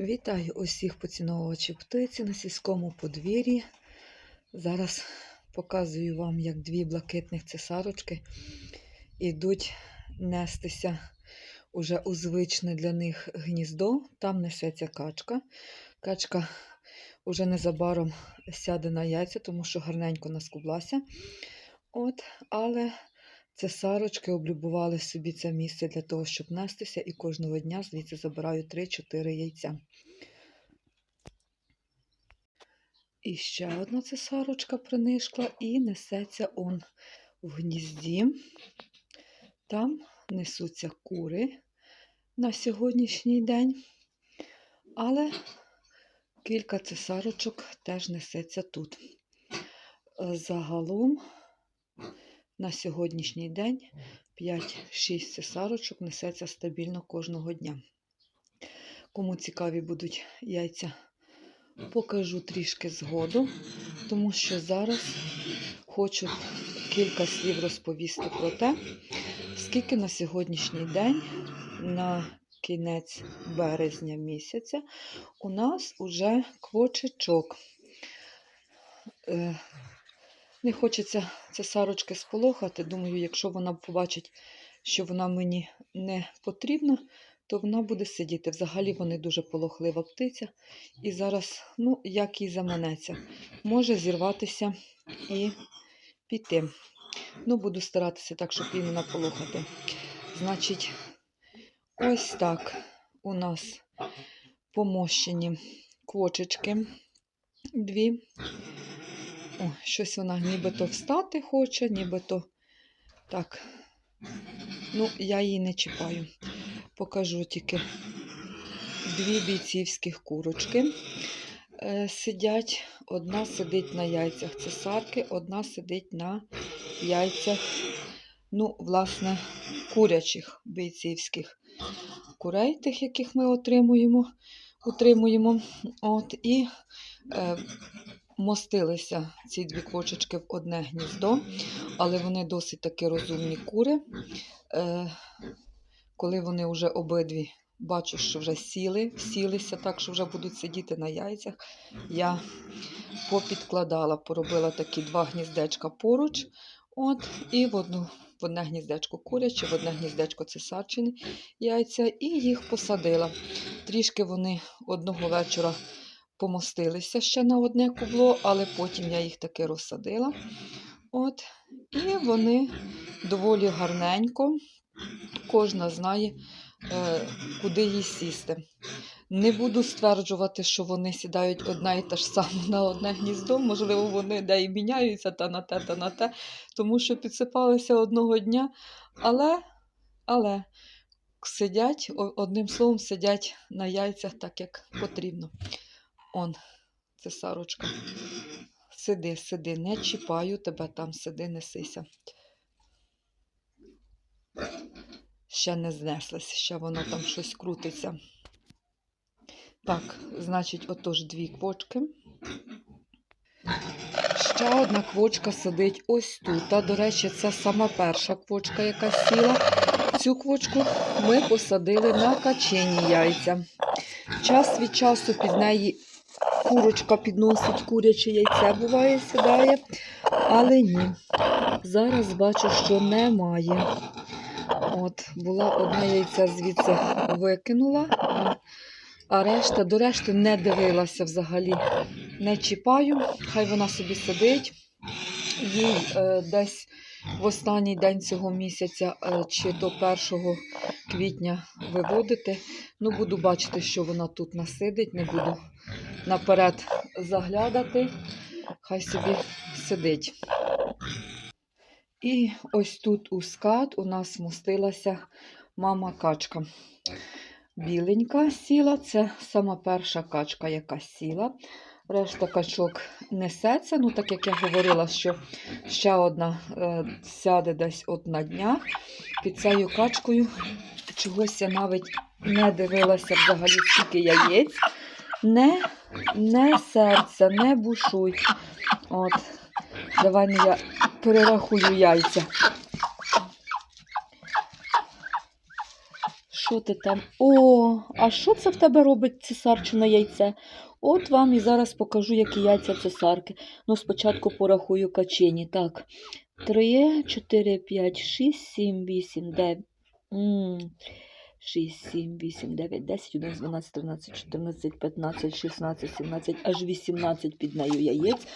Вітаю усіх поціновувачів птиці на сільському подвір'ї. Зараз показую вам, як дві блакитних цесарочки йдуть нестися уже у звичне для них гніздо. Там несеться качка. Качка уже незабаром сяде на яйця, тому що гарненько наскублася. От, але цесарочки облюбували собі це місце для того, щоб нестися, і кожного дня звідси забираю 3-4 яйця. І ще одна цесарочка принишкла і несеться он в гнізді. Там несуться кури на сьогоднішній день, але кілька цесарочок теж несеться тут. Загалом на сьогоднішній день 5-6 цесарочок несеться стабільно кожного дня. Кому цікаві будуть яйця, покажу трішки згоду, тому що зараз хочу кілька слів розповісти про те, скільки на сьогоднішній день, на кінець березня місяця, у нас уже квочечок. Не хочеться цесарочки сполохати. Думаю, якщо вона побачить, що вона мені не потрібна, то вона буде сидіти. Взагалі вони дуже полохлива птиця. І зараз, ну, як їй заманеться, може зірватися і піти. Ну, буду старатися так, щоб її не наполохати. Значить, ось так у нас помощені квочечки. Дві. О, щось вона нібито встати хоче, нібито так. Ну, я її не чіпаю. Покажу тільки дві бійцівських курочки. Е, сидять, одна сидить на яйцях цесарки, одна сидить на яйцях, ну, власне, курячих бійцівських курей, тих, яких ми отримуємо. утримуємо. От, і е, мостилися ці дві квочечки в одне гніздо, але вони досить таки розумні кури. Е, коли вони вже обидві бачу, що вже сіли, сілися так, що вже будуть сидіти на яйцях, я попідкладала, поробила такі два гніздечка поруч. От, і в одну. В одне гніздечко куряче, в одне гніздечко цесарчини яйця, і їх посадила. Трішки вони одного вечора помостилися ще на одне кубло, але потім я їх таки розсадила. От, І вони доволі гарненько, кожна знає, е, куди їй сісти. Не буду стверджувати, що вони сідають одна і та ж сама на одне гніздо, можливо, вони де і міняються та на те, та на те, тому що підсипалися одного дня, але, але сидять, одним словом, сидять на яйцях так, як потрібно. Он, цесарочка. Сиди, сиди, не чіпаю тебе там, сиди, несися. Ще не знеслась, ще воно там щось крутиться. Так, значить, отож дві квочки. Ще одна квочка сидить ось тут. А, до речі, це сама перша квочка, яка сіла. Цю квочку ми посадили на качені яйця. Час від часу під неї курочка підносить куряче яйце, буває, сідає, але ні. Зараз бачу, що немає. От, була одне яйце звідси викинула, а решта до решти не дивилася взагалі. Не чіпаю, хай вона собі сидить. Їй е, десь в останній день цього місяця е, чи до 1 квітня виводити. Ну, буду бачити, що вона тут насидить, не буду наперед заглядати. Хай собі сидить. І ось тут у скат у нас мостилася мама качка. Біленька сіла, це сама перша качка, яка сіла. Решта качок несеться. Ну, так як я говорила, що ще одна е, сяде десь от на днях. Під цією качкою чогось я навіть не дивилася взагалі, скільки яєць. Не, не серця, не бушуй. От. Давай ну, я перерахую яйця. що ти там? О, а що це в тебе робить цесарчине яйце? От вам і зараз покажу, які яйця цесарки. Ну, спочатку порахую качені. Так. 3, 4, 5, 6, 7, 8, 9. 6, 7, 8, 9, 10, 11, 12, 13, 14, 15, 16, 17, аж 18 під нею яєць.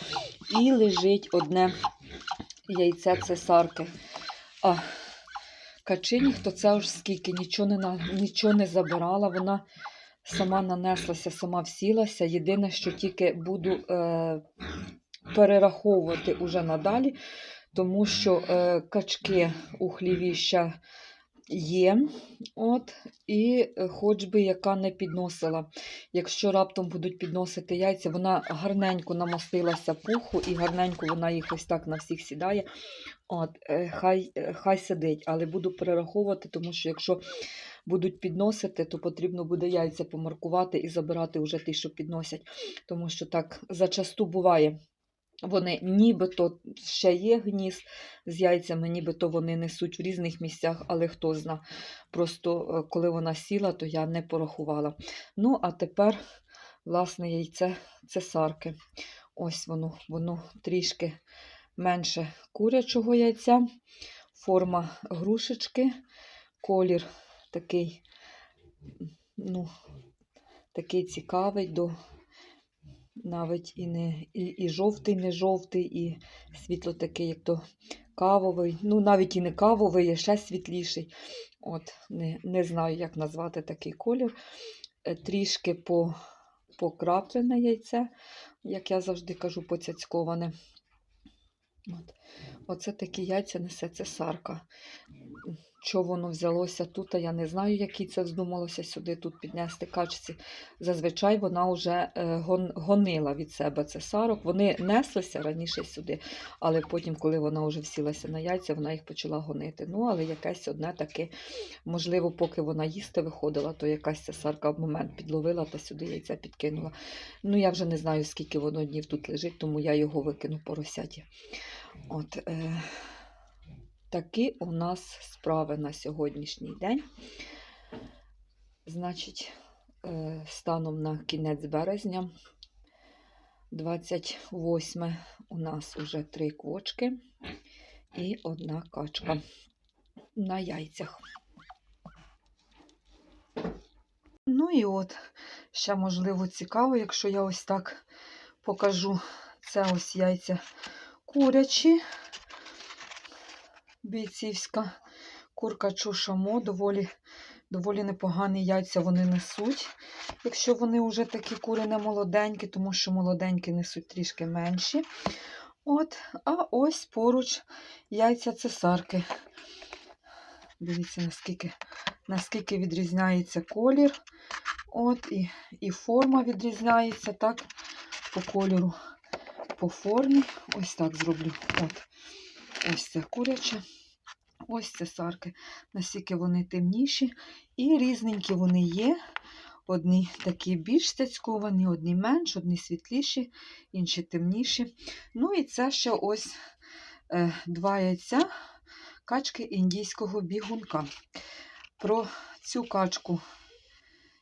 І лежить одне яйце цесарки. А качині, хто це ж скільки, нічого не, нічого не забирала. Вона сама нанеслася, сама всілася. Єдине, що тільки буду е, перераховувати уже надалі, тому що е, качки у хліві ще є. От, і е, хоч би яка не підносила. Якщо раптом будуть підносити яйця, вона гарненько намастилася пуху і гарненько вона їх ось так на всіх сідає. От, е, хай, е, хай сидить, але буду перераховувати, тому що якщо будуть підносити, то потрібно буде яйця помаркувати і забирати вже ті, що підносять. Тому що так зачасту буває. Вони нібито ще є гнізд з яйцями, нібито вони несуть в різних місцях, але хто зна. Просто е, коли вона сіла, то я не порахувала. Ну, а тепер, власне, яйце цесарки. Ось воно, воно трішки менше курячого яйця, форма грушечки, колір такий, ну, такий цікавий до навіть і не і, і жовтий, не жовтий, і світло такий, як то кавовий. Ну, навіть і не кавовий, а ще світліший. От, не, не знаю, як назвати такий колір. Е, Трішки по, покраплене яйце, як я завжди кажу, поцяцьковане. От. Оце такі яйця несе цесарка. Що воно взялося тут, а я не знаю, який це вздумалося сюди тут піднести качці. Зазвичай вона вже е, гон- гонила від себе цесарок. Вони неслися раніше сюди, але потім, коли вона вже всілася на яйця, вона їх почала гонити. Ну, але якесь одне таке, можливо, поки вона їсти виходила, то якась цесарка в момент підловила та сюди яйця підкинула. Ну, я вже не знаю, скільки воно днів тут лежить, тому я його викину поросяті. От, е, такі у нас справи на сьогоднішній день. Значить, е, станом на кінець березня, 28 у нас уже три квочки і одна качка на яйцях. Ну і от, ще можливо цікаво, якщо я ось так покажу, це ось яйця курячі, бійцівська курка чушамо, доволі, доволі непогані яйця вони несуть, якщо вони вже такі кури не молоденькі, тому що молоденькі несуть трішки менші. От, а ось поруч яйця цесарки. Дивіться, наскільки, наскільки відрізняється колір. От, і, і форма відрізняється так, по кольору, по формі. Ось так зроблю. От. Ось це куряче. Ось це сарки. Наскільки вони темніші. І різненькі вони є. Одні такі більш цяцьковані, одні менш, одні світліші, інші темніші. Ну і це ще ось е, два яйця качки індійського бігунка. Про цю качку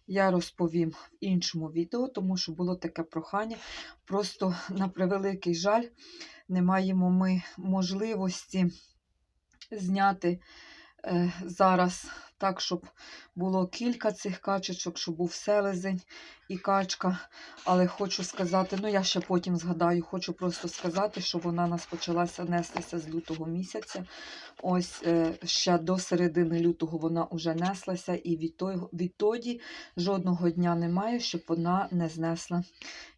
я розповім в іншому відео, тому що було таке прохання. Просто, на превеликий жаль, не маємо ми можливості зняти е, зараз так, щоб було кілька цих качечок, щоб був селезень і качка. Але хочу сказати, ну я ще потім згадаю, хочу просто сказати, що вона нас почалася нестися з лютого місяця. Ось е, ще до середини лютого вона вже неслася, і відтоді, відтоді жодного дня немає, щоб вона не знесла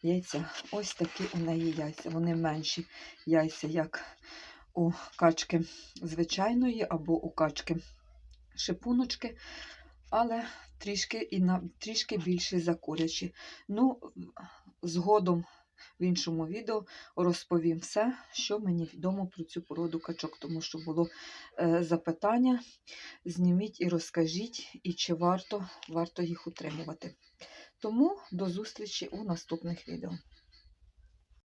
яйця. Ось такі у неї яйця. Вони менші яйця, як у качки звичайної або у качки шипуночки, але трішки і на трішки більші за курячі. Ну, згодом в іншому відео розповім все, що мені відомо про цю породу качок, тому що було е, запитання. Зніміть і розкажіть, і чи варто, варто їх утримувати. Тому до зустрічі у наступних відео.